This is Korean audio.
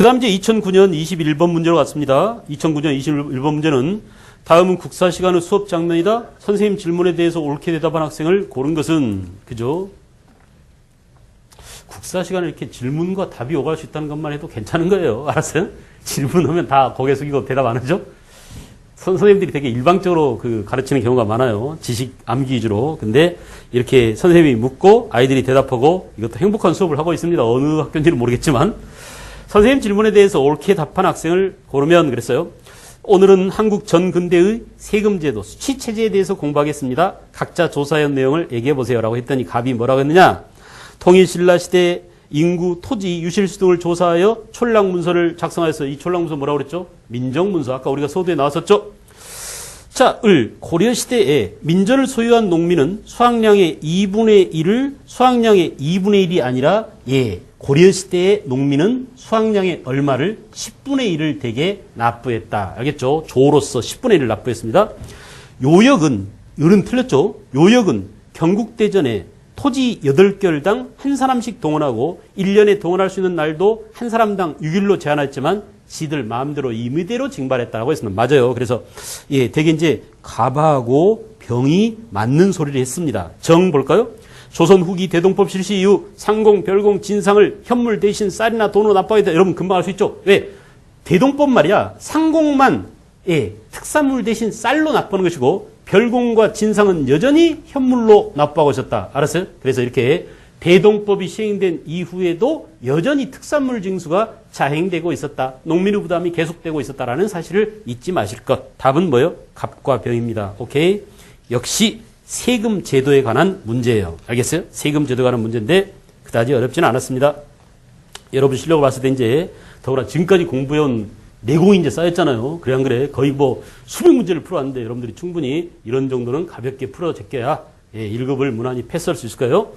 그 다음 이제 2009년 21번 문제로 갔습니다. 2009년 21번 문제는 다음은 국사 시간의 수업 장면이다. 선생님 질문에 대해서 옳게 대답한 학생을 고른 것은 그죠? 국사 시간에 이렇게 질문과 답이 오갈 수 있다는 것만 해도 괜찮은 거예요. 알았어요? 질문하면 다 고개 숙이고 대답 안 하죠? 선- 선생님들이 되게 일방적으로 그 가르치는 경우가 많아요. 지식 암기 위주로. 근데 이렇게 선생님이 묻고 아이들이 대답하고 이것도 행복한 수업을 하고 있습니다. 어느 학교인지는 모르겠지만. 선생님 질문에 대해서 옳게 답한 학생을 고르면 그랬어요. 오늘은 한국 전 근대의 세금제도, 수치체제에 대해서 공부하겠습니다. 각자 조사한 내용을 얘기해 보세요라고 했더니 갑이 뭐라고 했느냐? 통일신라 시대 인구, 토지, 유실수 등을 조사하여 촐랑문서를 작성하였어요. 이 촐랑문서 뭐라고 그랬죠? 민정문서. 아까 우리가 서두에 나왔었죠? 자, 을. 고려시대에 민전을 소유한 농민은 수확량의 2분의 1을 수확량의 2분의 1이 아니라 예, 고려시대의 농민은 수확량의 얼마를 10분의 1을 대게 납부했다. 알겠죠? 조로서 10분의 1을 납부했습니다. 요역은, 요는 틀렸죠? 요역은 경국대전에 토지 8개월당 한 사람씩 동원하고 1년에 동원할 수 있는 날도 한 사람당 6일로 제한했지만 지들 마음대로 임의대로 징발했다고 했습니다. 맞아요. 그래서 예, 되게 이제 가바하고 병이 맞는 소리를 했습니다. 정 볼까요? 조선 후기 대동법 실시 이후 상공, 별공, 진상을 현물 대신 쌀이나 돈으로 납부하겠다. 여러분 금방 알 수 있죠? 왜? 대동법 말이야. 상공만 예, 특산물 대신 쌀로 납부하는 것이고 별공과 진상은 여전히 현물로 납부하고 있었다. 알았어요? 그래서 이렇게 대동법이 시행된 이후에도 여전히 특산물 징수가 자행되고 있었다. 농민의 부담이 계속되고 있었다라는 사실을 잊지 마실 것. 답은 뭐예요? 갑과 병입니다. 오케이? 역시 세금 제도에 관한 문제예요. 알겠어요? 세금 제도에 관한 문제인데 그다지 어렵지는 않았습니다. 여러분 실력을 봤을 때 이제 더구나 지금까지 공부해온 내공이 이제 쌓였잖아요. 그래 안 그래? 거의 뭐 수백 문제를 풀어왔는데 여러분들이 충분히 이런 정도는 가볍게 풀어 제껴야 예, 1급을 무난히 패스할 수 있을 거예요.